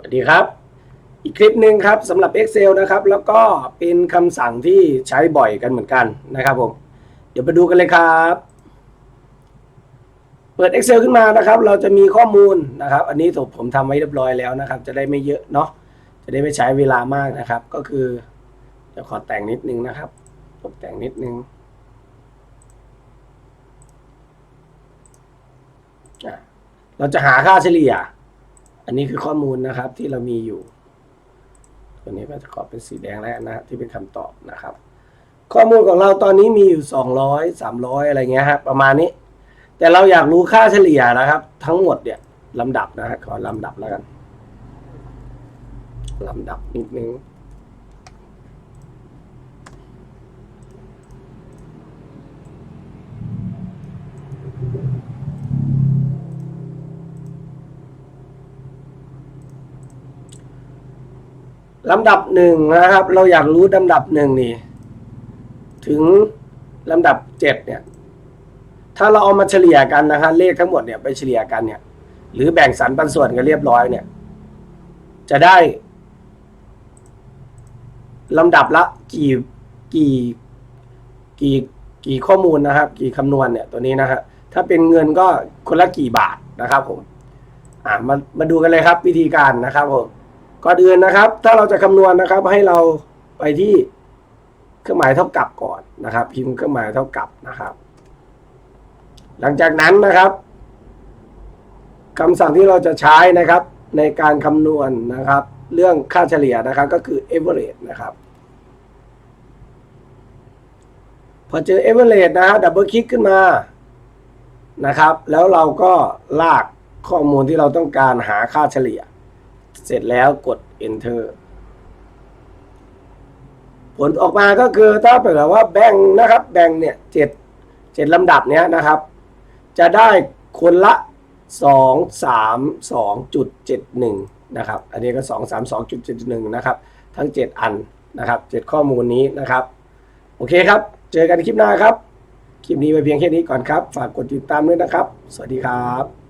สวัสดีครับ อีกคลิปหนึ่งครับสำหรับ Excel นะครับ แล้วก็เป็นคำสั่งที่ใช้บ่อยกันเหมือนกันนะครับผม เดี๋ยวไปดูกันเลยครับ เปิด Excel ขึ้นมานะครับ เราจะมีข้อมูลนะครับ อันนี้ผมทำไว้เรียบร้อยแล้วนะครับ จะได้ไม่เยอะเนาะจะได้ไม่ใช้เวลามากนะครับ ก็คือเดี๋ยวขอแต่งนิดนึงนะครับตกแต่งนิดนึงเราจะหาค่าเฉลี่ย อันนี้คือข้อมูลนะครับที่เรามีอยู่ ตัวนี้ก็จะขอเป็นสีแดงแล้วนะที่เป็นคำตอบนะครับ ข้อมูลของเราตอนนี้มีอยู่สองร้อยสามร้อยอะไรเงี้ยครับประมาณนี้ แต่เราอยากรู้ค่าเฉลี่ยนะครับ ทั้งหมดเนี่ยลำดับนะฮะขอลำดับแล้วกันลำดับนิดนึง ลำดับหนึ่งนะครับ เราอยากรู้ลำดับหนึ่งนี่ ถึงลำดับเจ็ดเนี่ย ถ้าเราเอามาเฉลี่ยกันนะฮะเลขทั้งหมดเนี่ยไปเฉลี่ยกันเนี่ย หรือแบ่งสรรปันส่วนกันเรียบร้อยเนี่ย จะได้ลำดับละกี่กี่กี่กี่ข้อมูลนะครับ กี่คำนวณเนี่ยตัวนี้นะฮะถ้าเป็นเงินก็คนละกี่บาทนะครับผม อ่ามามาดูกันเลยครับวิธีการนะครับผม ก่อนอื่นนะครับ ถ้าเราจะคำนวณนะครับให้เราไปที่เครื่องหมายเท่ากับก่อนนะครับ พิมพ์เครื่องหมายเท่ากับนะครับ หลังจากนั้นนะครับคำสั่งที่เราจะใช้นะครับ ในการคำนวณนะครับ เรื่องค่าเฉลี่ยนะครับก็คือ average นะครับ พอเจอ average นะฮะดับเบิลคลิกขึ้นมานะครับ แล้วเราก็ลากข้อมูลที่เราต้องการหาค่าเฉลี่ย เสร็จแล้วกด enter ผลออกมาก็คือถ้าเปิดว่าแบ่งนะครับ แบ่งเนี่ยเจ็ดเจ็ดลำดับเนี้ยนะครับ จะได้คนละสองสามสองจุดเจ็ดหนึ่งนะครับ อันนี้ก็สองสามสองจุดเจ็ดหนึ่งนะครับ ทั้งเจ็ดอันนะครับเจ็ดข้อมูลนี้นะครับ โอเคครับ เจอกันคลิปหน้าครับ คลิปนี้ไปเพียงแค่นี้ก่อนครับ ฝากกดติดตามด้วยนะครับ สวัสดีครับ